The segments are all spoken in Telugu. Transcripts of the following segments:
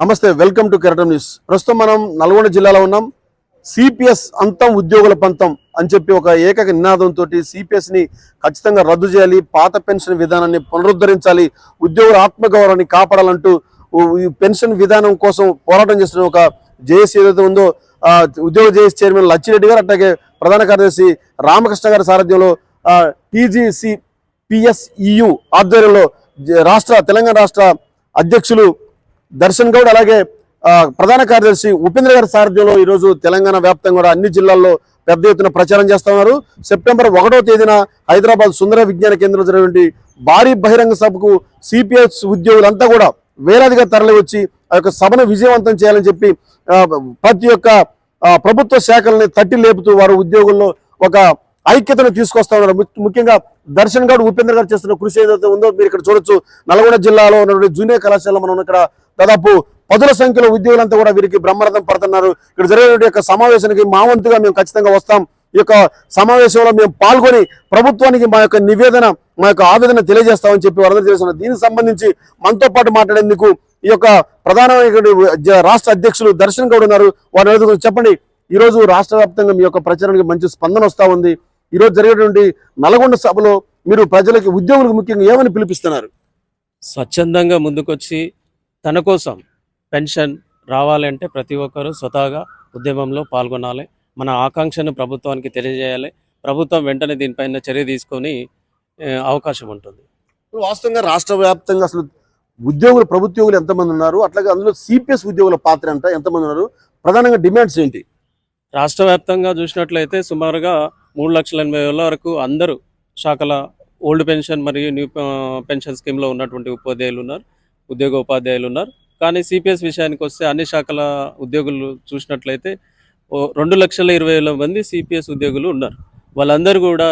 నమస్తే వెల్కమ్ టు కెరటం న్యూస్. ప్రస్తుతం మనం నల్గొండ జిల్లాలో ఉన్నాం. సిపిఎస్ అంతం ఉద్యోగుల పంతం అని చెప్పి ఒక ఏకక నినాదంతో సిపిఎస్ని ఖచ్చితంగా రద్దు చేయాలి పాత పెన్షన్ విధానాన్ని పునరుద్ధరించాలి ఉద్యోగుల ఆత్మగౌరవాన్ని కాపాడాలంటూ పెన్షన్ విధానం కోసం పోరాటం చేస్తున్న ఒక జేఏసీ ఏదైతే ఉందో ఉద్యోగ జేఏసీ చైర్మన్ లచ్చిరెడ్డి గారు అట్లాగే ప్రధాన కార్యదర్శి రామకృష్ణ గారి సారథ్యంలో టీజీసీ పిఎస్ఈయు ఆధ్వర్యంలో జ- రాష్ట్ర తెలంగాణ రాష్ట్ర అధ్యక్షులు దర్శన్ గౌడ్ అలాగే ప్రధాన కార్యదర్శి ఉపేంద్ర గారి సారథ్యంలో ఈరోజు తెలంగాణ వ్యాప్తంగా కూడా అన్ని జిల్లాల్లో పెద్ద ఎత్తున ప్రచారం చేస్తున్నారు సెప్టెంబర్ ఒకటో తేదీన హైదరాబాద్ సుందర విజ్ఞాన కేంద్రం జరిగినటువంటి భారీ బహిరంగ సభకు సిపిఎస్ ఉద్యోగులంతా కూడా వేలాదిగా తరలి వచ్చి ఆ యొక్క సభను విజయవంతం చేయాలని చెప్పి ప్రతి ఒక్క ప్రభుత్వ శాఖల్ని తట్టి లేపుతూ వారు ఉద్యోగుల్లో ఒక ఐక్యతను తీసుకొస్తా ఉన్నారు ముఖ్యంగా దర్శన్ గారు ఉపేంద్ర గారు చేస్తున్న కృషి ఏదైతే ఉందో మీరు ఇక్కడ చూడొచ్చు. నల్గొండ జిల్లాలో ఉన్నటువంటి జూనియర్ కళాశాల మనం ఇక్కడ దాదాపు పదుల సంఖ్యలో ఉద్యోగులంతా కూడా వీరికి బ్రహ్మరథం పడుతున్నారు. ఇక్కడ జరిగినటువంటి యొక్క సమావేశానికి మా వంతుగా మేము ఖచ్చితంగా వస్తాం. ఈ యొక్క సమావేశంలో మేము పాల్గొని ప్రభుత్వానికి మా యొక్క నివేదన మా యొక్క ఆవేదన తెలియజేస్తామని చెప్పి వారందరూ తెలుస్తున్నారు దీనికి సంబంధించి మనతో పాటు మాట్లాడేందుకు ఈ యొక్క ప్రధానమైనటువంటి రాష్ట్ర అధ్యక్షులు దర్శన్ గౌడ్ ఉన్నారు. వారిని చెప్పండి. ఈ రోజు రాష్ట్ర వ్యాప్తంగా మీ యొక్క ప్రచారానికి మంచి స్పందన వస్తూ ఉంది. ఈ రోజు జరిగేటువంటి నల్గొండ సభలో మీరు ప్రజలకి ఉద్యోగులకు ముఖ్యంగా ఏమని పిలిపిస్తున్నారు? స్వచ్ఛందంగా ముందుకొచ్చి తన కోసం పెన్షన్ రావాలంటే ప్రతి ఒక్కరూ స్వతహాగా ఉద్యమంలో పాల్గొనాలి. మన ఆకాంక్షను ప్రభుత్వానికి తెలియజేయాలి. ప్రభుత్వం వెంటనే దీనిపైన చర్య తీసుకొని అవకాశం ఉంటుంది. వాస్తవంగా రాష్ట్ర వ్యాప్తంగా అసలు ఉద్యోగులు ప్రభుత్వోగులు ఎంతమంది ఉన్నారు? అట్లాగే అందులో సిపిఎస్ ఉద్యోగుల పాత్ర ఎంత? ఎంతమంది ఉన్నారు? ప్రధానంగా డిమాండ్స్ ఏంటి? రాష్ట్ర వ్యాప్తంగా చూసినట్లయితే సుమారుగా మూడు లక్షల ఎనభై వేల వరకు అందరూ శాఖల ఓల్డ్ పెన్షన్ మరియు న్యూ పెన్షన్ స్కీమ్లో ఉన్నటువంటి ఉపాధ్యాయులు ఉన్నారు ఉద్యోగ ఉపాధ్యాయులు ఉన్నారు. కానీ సిపిఎస్ విషయానికి వస్తే అన్ని శాఖల ఉద్యోగులు చూసినట్లయితే ఓ రెండు లక్షల ఇరవై వేల మంది సిపిఎస్ ఉద్యోగులు ఉన్నారు. వాళ్ళందరూ కూడా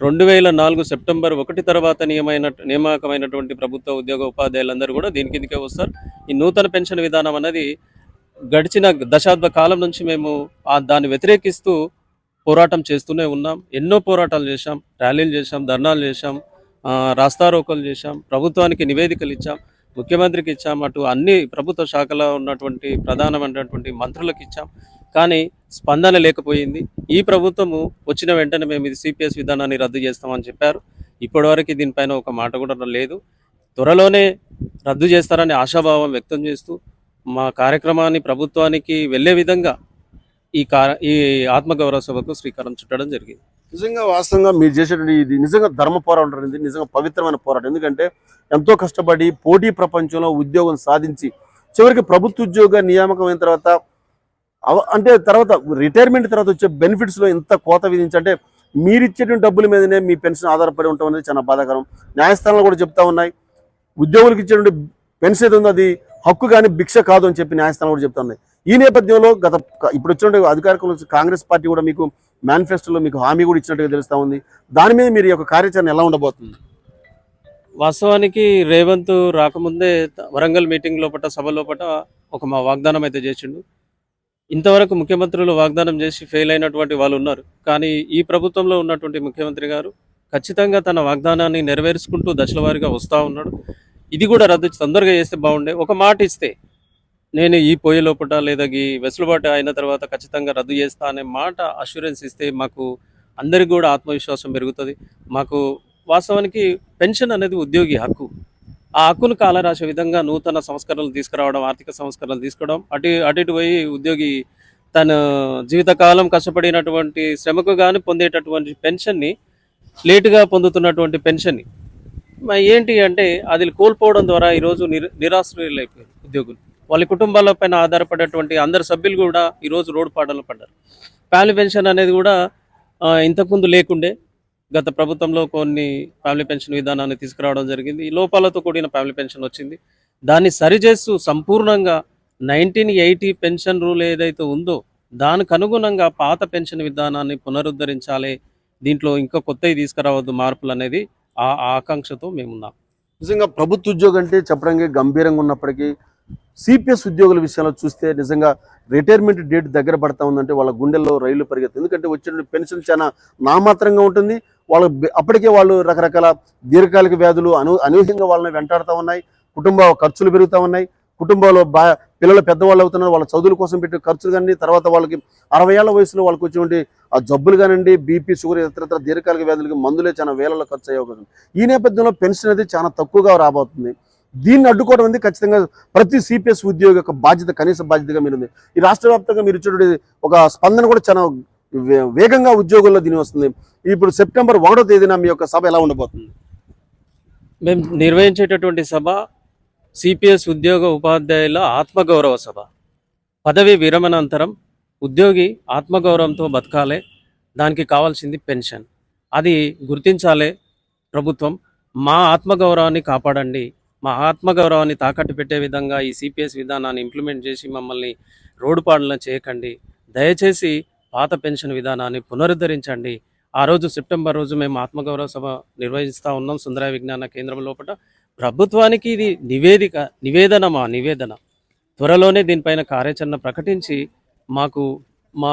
రెండు వేల నాలుగు సెప్టెంబర్ ఒకటి తర్వాత నియమైన నియామకమైనటువంటి ప్రభుత్వ ఉద్యోగ ఉపాధ్యాయులందరూ కూడా దీని కిందకే వస్తారు. ఈ నూతన పెన్షన్ విధానం అనేది గడిచిన దశాబ్ద కాలం నుంచి మేము దాన్ని వ్యతిరేకిస్తూ పోరాటం చేస్తూనే ఉన్నాం. ఎన్నో పోరాటాలు చేశాం. ర్యాలీలు చేశాం. ధర్నాలు చేశాం. రాస్తారోకలు చేశాం. ప్రభుత్వానికి నివేదికలు ఇచ్చాం. ముఖ్యమంత్రికి ఇచ్చాం. అటు అన్ని ప్రభుత్వ శాఖలో ఉన్నటువంటి ప్రధానమైనటువంటి మంత్రులకు ఇచ్చాం. కానీ స్పందన లేకపోయింది. ఈ ప్రభుత్వము వచ్చిన వెంటనే మేము ఇది సిపిఎస్ విధానాన్ని రద్దు చేస్తామని చెప్పారు. ఇప్పటివరకు దీనిపైన ఒక మాట కూడా లేదు. త్వరలోనే రద్దు చేస్తారని ఆశాభావం వ్యక్తం చేస్తూ మా కార్యక్రమాన్ని ప్రభుత్వానికి వెళ్ళే విధంగా ఈ కార ఈ ఆత్మగౌరవ సభకు శ్రీకారం చుట్టడం జరిగింది. నిజంగా వాస్తవంగా మీరు చేసేటువంటి ఇది నిజంగా ధర్మ పోరాటం ఇది నిజంగా పవిత్రమైన పోరాటం. ఎందుకంటే ఎంతో కష్టపడి పోటీ ప్రపంచంలో ఉద్యోగం సాధించి చివరికి ప్రభుత్వ ఉద్యోగ నియామకం అయిన తర్వాత అంటే తర్వాత రిటైర్మెంట్ తర్వాత వచ్చే బెనిఫిట్స్లో ఇంత కోత విధించి అంటే మీరు ఇచ్చేటువంటి డబ్బుల మీదనే మీ పెన్షన్ ఆధారపడి ఉండటం అనేది చాలా బాధాకరం. న్యాయస్థానాలు కూడా చెప్తా ఉన్నాయి. ఉద్యోగులకు ఇచ్చేటువంటి పెన్షన్ ఏదో అది హక్కు కానీ భిక్ష కాదు అని చెప్పి న్యాయస్థానం కూడా చెప్తా ఉన్నాయి. ఈ నేపథ్యంలో గత ఇప్పుడు వచ్చినట్టు అధికారికంలో కాంగ్రెస్ పార్టీ కూడా మీకు మేనిఫెస్టోలో మీకు హామీ కూడా ఇచ్చినట్టుగా తెలుస్తూ ఉంది. దాని మీద మీరు యొక్క కార్యాచరణ ఎలా ఉండబోతుంది? వాస్తవానికి రేవంత్ రాకముందే వరంగల్ మీటింగ్ లోపల సభ లోపల ఒక మా వాగ్దానం అయితే చేసిండు. ఇంతవరకు ముఖ్యమంత్రులు వాగ్దానం చేసి ఫెయిల్ అయినటువంటి వాళ్ళు ఉన్నారు. కానీ ఈ ప్రభుత్వంలో ఉన్నటువంటి ముఖ్యమంత్రి గారు ఖచ్చితంగా తన వాగ్దానాన్ని నెరవేర్చుకుంటూ దశలవారీగా వస్తూ ఉన్నాడు. ఇది కూడా రద్దు తొందరగా చేస్తే బాగుండే. ఒక మాట ఇస్తే నేను ఈ పోయే లోపల లేదా ఈ వెసులుబాటు అయిన తర్వాత ఖచ్చితంగా రద్దు చేస్తా అనే మాట అష్యూరెన్స్ ఇస్తే మాకు అందరికి కూడా ఆత్మవిశ్వాసం పెరుగుతుంది. మాకు వాస్తవానికి పెన్షన్ అనేది ఉద్యోగి హక్కు. ఆ హక్కును కాలరాసే విధంగా నూతన సంస్కరణలు తీసుకురావడం ఆర్థిక సంస్కరణలు తీసుకోవడం అటు అటు ఇటు పోయి ఉద్యోగి తన జీవితకాలం కష్టపడినటువంటి శ్రమకు గాను పొందేటటువంటి పెన్షన్ని లేటుగా పొందుతున్నటువంటి పెన్షన్ని. ఏంటి అంటే అది కోల్పోవడం ద్వారా ఈరోజు నిర నిరాశ్రయులు అయిపోయారు ఉద్యోగులు. వాళ్ళ కుటుంబాల పైన ఆధారపడేటువంటి అందరు సభ్యులు కూడా ఈరోజు రోడ్డు పాటలు పడ్డారు. ఫ్యామిలీ పెన్షన్ అనేది కూడా ఇంతకుముందు లేకుండే గత ప్రభుత్వంలో కొన్ని ఫ్యామిలీ పెన్షన్ విధానాన్ని తీసుకురావడం జరిగింది. ఈ లోపాలతో కూడిన ఫ్యామిలీ పెన్షన్ వచ్చింది. దాన్ని సరిచేస్తూ సంపూర్ణంగా నైన్టీన్ ఎయిటీ పెన్షన్ రూల్ ఏదైతే ఉందో దానికి అనుగుణంగా పాత పెన్షన్ విధానాన్ని పునరుద్ధరించాలి. దీంట్లో ఇంకా కొత్తవి తీసుకురావద్దు మార్పులు అనేది ఆ ఆ ఆకాంక్షతో మేమున్నాం. నిజంగా ప్రభుత్వ ఉద్యోగం అంటే చెప్పడానికి గంభీరంగా ఉన్నప్పటికీ సిపిఎస్ ఉద్యోగుల విషయంలో చూస్తే నిజంగా రిటైర్మెంట్ డేట్ దగ్గర పడతా ఉందంటే వాళ్ళ గుండెల్లో రైళ్ళు పరిగెత్తుంది ఎందుకంటే వచ్చిన పెన్షన్ చాలా నామాత్రంగా ఉంటుంది. వాళ్ళ అప్పటికే వాళ్ళు రకరకాల దీర్ఘకాలిక వ్యాధులు అను అనూహ్యంగా వాళ్ళని వెంటాడుతూ ఉన్నాయి. కుటుంబ ఖర్చులు పెరుగుతూ ఉన్నాయి. కుటుంబంలో బా పిల్లలు పెద్దవాళ్ళు అవుతున్నారు. వాళ్ళ చదువుల కోసం పెట్టే ఖర్చులు కానీ తర్వాత వాళ్ళకి అరవై ఏళ్ళ వయసులో వాళ్ళకి వచ్చేటువంటి ఆ జబ్బులు కానివ్వండి బీపీ షుగర్ ఇతర దీర్ఘకాలిక వ్యాధులకి మందులే చాలా వేలలో ఖర్చు అయ్యే అవకాశం. ఈ నేపథ్యంలో పెన్షన్ అనేది చాలా తక్కువగా రాబోతుంది. దీన్ని అడ్డుకోవడం అనేది ఖచ్చితంగా ప్రతి సిపిఎస్ ఉద్యోగి యొక్క బాధ్యత కనీస బాధ్యతగా మీరు ఉంది ఈ రాష్ట్ర వ్యాప్తంగా మీరు ఇచ్చేటువంటి ఒక స్పందన కూడా చాలా వే- వేగంగా ఉద్యోగుల్లో దీని వస్తుంది. ఇప్పుడు సెప్టెంబర్ ఒకటో తేదీన మీ యొక్క సభ ఎలా ఉండబోతుంది? మేము నిర్వహించేటటువంటి సభ సిపిఎస్ ఉద్యోగ ఉపాధ్యాయుల ఆత్మగౌరవ సభ. పదవి విరమణాంతరం ఉద్యోగి ఆత్మగౌరవంతో బతకాలి దానికి కావాల్సింది పెన్షన్. అది గుర్తించాలి ప్రభుత్వం మా ఆత్మగౌరవాన్ని కాపాడండి మా ఆత్మగౌరవాన్ని తాకట్టు పెట్టే విధంగా ఈ సిపిఎస్ విధానాన్ని ఇంప్లిమెంట్ చేసి మమ్మల్ని రోడ్డు పాలన చేయకండి. దయచేసి పాత పెన్షన్ విధానాన్ని పునరుద్ధరించండి. ఆ రోజు సెప్టెంబర్ రోజు మేము ఆత్మగౌరవ సభ నిర్వహిస్తూ ఉన్నాం సుందర విజ్ఞాన కేంద్రం లోపల. ప్రభుత్వానికి ఇది నివేదిక నివేదన మా నివేదన. త్వరలోనే దీనిపైన కార్యాచరణ ప్రకటించి మాకు మా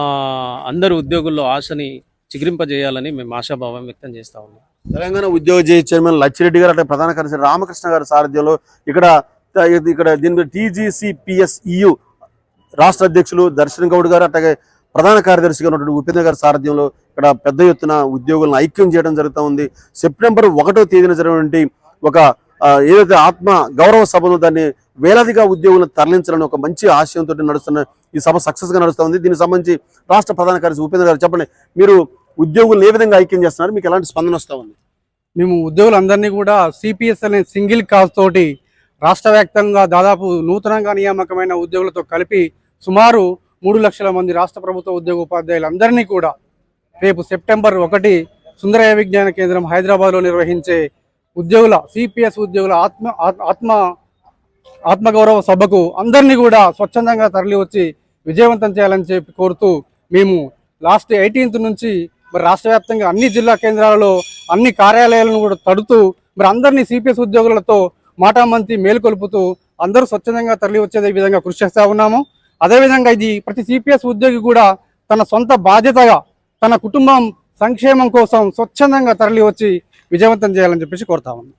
అందరు ఉద్యోగుల్లో ఆశని చిగురింపజేయాలని మేము ఆశాభావం వ్యక్తం చేస్తూ ఉన్నాం. తెలంగాణ ఉద్యోగ జే చైర్మన్ లచ్చిరెడ్డి గారు అట్లా ప్రధాన కార్యదర్శి రామకృష్ణ గారి సారథ్యంలో ఇక్కడ ఇక్కడ దీని టీజీసీపీఎస్ఈయు రాష్ట్ర అధ్యక్షులు దర్శన్ గౌడ్ గారు అట్లాగే ప్రధాన కార్యదర్శిగా ఉన్నటువంటి ఉపేంద్ర గారి సారథ్యంలో ఇక్కడ పెద్ద ఎత్తున ఉద్యోగులను ఐక్యం చేయడం జరుగుతూ ఉంది. సెప్టెంబర్ ఒకటో తేదీన జరిగినటువంటి ఒక ఏదైతే ఆత్మ గౌరవ సభను దాన్ని వేలాదిగా ఉద్యోగులను తరలించాలని ఒక మంచి ఆశయంతో నడుస్తున్న ఈ సభ సక్సెస్గా నడుస్తూ ఉంది. దీనికి సంబంధించి రాష్ట్ర ప్రధాన కార్యదర్శి ఉపేంద్ర గారు చెప్పండి. మీరు ఉద్యోగులను ఏ విధంగా ఐక్యం చేస్తున్నారు? మీకు ఎలాంటి స్పందన వస్తూ ఉంది? మేము ఉద్యోగులందరినీ కూడా సిపిఎస్ అనే సింగిల్ కాజ్ తోటి రాష్ట్ర వ్యాప్తంగా దాదాపు నూతనంగా నియామకమైన ఉద్యోగులతో కలిపి సుమారు మూడు లక్షల మంది రాష్ట్ర ప్రభుత్వ ఉద్యోగ ఉపాధ్యాయులందరినీ కూడా రేపు సెప్టెంబర్ ఒకటి సుందరయ విజ్ఞాన కేంద్రం హైదరాబాద్లో నిర్వహించే ఉద్యోగుల సిపిఎస్ ఉద్యోగుల ఆత్మ ఆత్- ఆత్మ ఆత్మగౌరవ సభకు అందరినీ కూడా స్వచ్ఛందంగా తరలి వచ్చి విజయవంతం చేయాలని చెప్పి కోరుతూ మేము లాస్ట్ ఎయిటీన్త్ నుంచి మరి రాష్ట్ర వ్యాప్తంగా అన్ని జిల్లా కేంద్రాలలో అన్ని కార్యాలయాలను కూడా తడుతూ మరి అందరినీ సిపిఎస్ ఉద్యోగులతో మాటామంతి మేలుకొల్పుతూ అందరూ స్వచ్ఛందంగా తరలి వచ్చే విధంగా కృషి చేస్తా ఉన్నాము. అదేవిధంగా ఇది ప్రతి సిపిఎస్ ఉద్యోగి కూడా తన సొంత బాధ్యతగా తన కుటుంబం సంక్షేమం కోసం స్వచ్ఛందంగా తరలి వచ్చి విజయవంతం చేయాలని చెప్పేసి కోరుతా ఉన్నాం.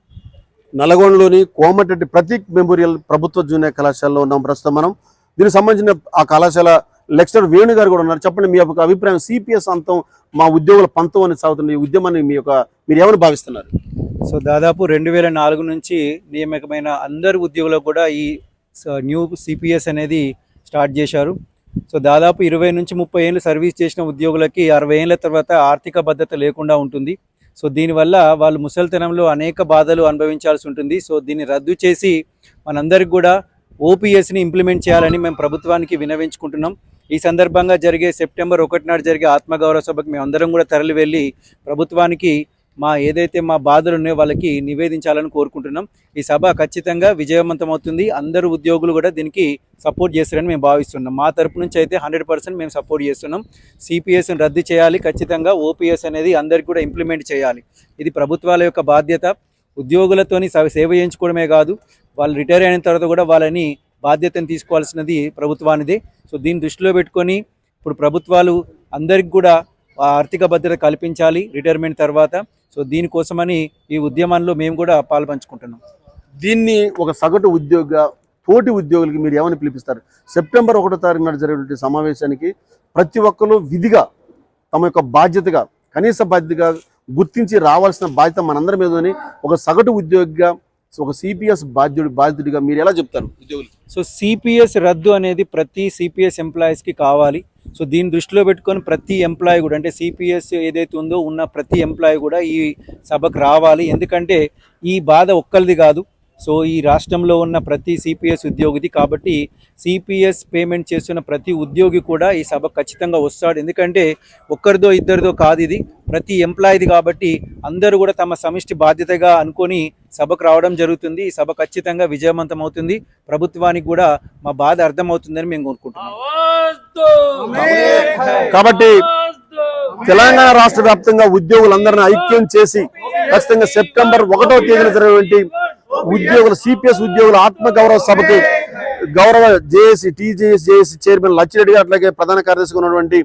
నల్గొండలోని కోమటిరెడ్డి ప్రతీక్ మెమోరియల్ ప్రభుత్వ జూనియర్ కళాశాలలో ఉన్నాం ప్రస్తుతం మనం. దీనికి సంబంధించిన ఆ కళాశాల లెక్చరర్ వేణు గారు కూడా ఉన్నారు. చెప్పండి మీ యొక్క అభిప్రాయం సిపిఎస్ అంతం మా ఉద్యోగుల పంతం అని సాగుతున్న ఈ ఉద్యమాన్ని మీ యొక్క మీరు ఏమని భావిస్తున్నారు? సో దాదాపు రెండు వేల నాలుగు నుంచి నియామకమైన అందరు ఉద్యోగులకు కూడా ఈ స- న్యూ సిపిఎస్ అనేది స్టార్ట్ చేశారు. సో దాదాపు ఇరవై నుంచి ముప్పై ఏళ్ళు సర్వీస్ చేసిన ఉద్యోగులకి అరవై ఏళ్ళ తర్వాత ఆర్థిక భద్రత లేకుండా ఉంటుంది. సో దీనివల్ల వాళ్ళు ముసలితనంలో అనేక బాధలు అనుభవించాల్సి ఉంటుంది. సో దీన్ని రద్దు చేసి మనందరికి కూడా ఓపీఎస్ని ఇంప్లిమెంట్ చేయాలని మేము ప్రభుత్వానికి వినవించుకుంటున్నాం. ఈ సందర్భంగా జరిగే సెప్టెంబర్ ఒకటి నాడు జరిగే ఆత్మగౌరవ సభకు మేము అందరం కూడా తరలి వెళ్ళి ప్రభుత్వానికి మా ఏదైతే మా బాధలు ఉన్నాయో వాళ్ళకి నివేదించాలని కోరుకుంటున్నాం. ఈ సభ ఖచ్చితంగా విజయవంతం అవుతుంది అందరు ఉద్యోగులు కూడా దీనికి సపోర్ట్ చేస్తారని మేము భావిస్తున్నాం. మా తరపు నుంచి అయితే హండ్రెడ్ పర్సెంట్ మేము సపోర్ట్ చేస్తున్నాం. సిపిఎస్ని రద్దు చేయాలి. ఖచ్చితంగా ఓపీఎస్ అనేది అందరికి కూడా ఇంప్లిమెంట్ చేయాలి. ఇది ప్రభుత్వాల యొక్క బాధ్యత. ఉద్యోగులతోని స- సేవ చేయించుకోవడమే కాదు. వాళ్ళు రిటైర్ అయిన తర్వాత కూడా వాళ్ళని బాధ్యతను తీసుకోవాల్సినది ప్రభుత్వానిదే. సో దీన్ని దృష్టిలో పెట్టుకొని ఇప్పుడు ప్రభుత్వాలు అందరికి కూడా ఆర్థిక భద్రత కల్పించాలి రిటైర్మెంట్ తర్వాత. సో దీనికోసమని ఈ ఉద్యమంలో మేము కూడా పాల్పంచుకుంటున్నాం దీన్ని ఒక సగటు ఉద్యోగ తోటి ఉద్యోగులకి మీరు ఏమని పిలిపిస్తారు? సెప్టెంబర్ ఒకటో తారీఖు నాడు జరిగినటువంటి సమావేశానికి ప్రతి ఒక్కరు విధిగా తమ యొక్క బాధ్యతగా కనీస బాధ్యతగా గుర్తించి రావాల్సిన బాధ్యత మనందరి మీద ఒక సగటు ఉద్యోగిగా ఒక సిపిఎస్ బాధ్యుడు బాధ్యుడిగా మీరు ఎలా చెప్తారు? ఉద్యోగులు. సో సిపిఎస్ రద్దు అనేది ప్రతి సిపిఎస్ ఎంప్లాయీస్కి కావాలి. సో దీన్ని దృష్టిలో పెట్టుకొని ప్రతి ఎంప్లాయీ కూడా అంటే సిపిఎస్ ఏదైతే ఉందో ఉన్న ప్రతి ఎంప్లాయీ కూడా ఈ సభకు రావాలి. ఎందుకంటే ఈ బాధ ఒక్కరిది కాదు. సో ఈ రాష్ట్రంలో ఉన్న ప్రతి సిపిఎస్ ఉద్యోగిది కాబట్టి సిపిఎస్ పేమెంట్ చేస్తున్న ప్రతి ఉద్యోగి కూడా ఈ సభ ఖచ్చితంగా వస్తాడు. ఎందుకంటే ఒక్కరిదో ఇద్దరిదో కాదు ఇది. ప్రతి ఎంప్లాయీది కాబట్టి అందరూ కూడా తమ సమిష్టి బాధ్యతగా అనుకొని సభకు రావడం జరుగుతుంది. ఈ సభ ఖచ్చితంగా విజయవంతం అవుతుంది ప్రభుత్వానికి కూడా మా బాధ అర్థమవుతుందని మేము కోరుకుంటున్నాం. కాబట్టి తెలంగాణ రాష్ట్ర వ్యాప్తంగా ఉద్యోగులందరిని ఐక్యం చేసి ఖచ్చితంగా సెప్టెంబర్ ఒకటో తేదీన జరిగినటువంటి ఉద్యోగుల సిపిఎస్ ఉద్యోగుల ఆత్మ గౌరవ సభకి గౌరవ JAC TJS JAC chairman Lachireddy garu అట్లాగే ప్రధాన కార్యదర్శిగా ఉన్నటువంటి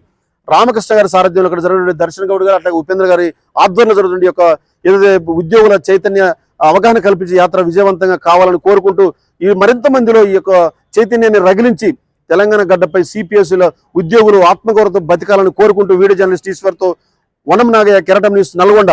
రామకృష్ణ గారి సారథ్యంలో ఇక్కడ జరిగినటువంటి దర్శన్ గౌడ్ గారు అట్లాగే ఉపేంద్ర గారి ఆధ్వర్యంలో జరుగుతుంది యొక్క ఏదైతే ఉద్యోగుల చైతన్య అవగాహన కల్పించి యాత్ర విజయవంతంగా కావాలని కోరుకుంటూ ఈ మరింత మందిలో ఈ యొక్క చైతన్యాన్ని రగిలించి తెలంగాణ గడ్డపై సిపిఎస్ల ఉద్యోగులు ఆత్మగౌరవతో బతకాలని కోరుకుంటూ వీడియో జర్నలిస్ట్ ఈశ్వర్తో వనం నాగయ్య కెరటం న్యూస్ నల్గొండ.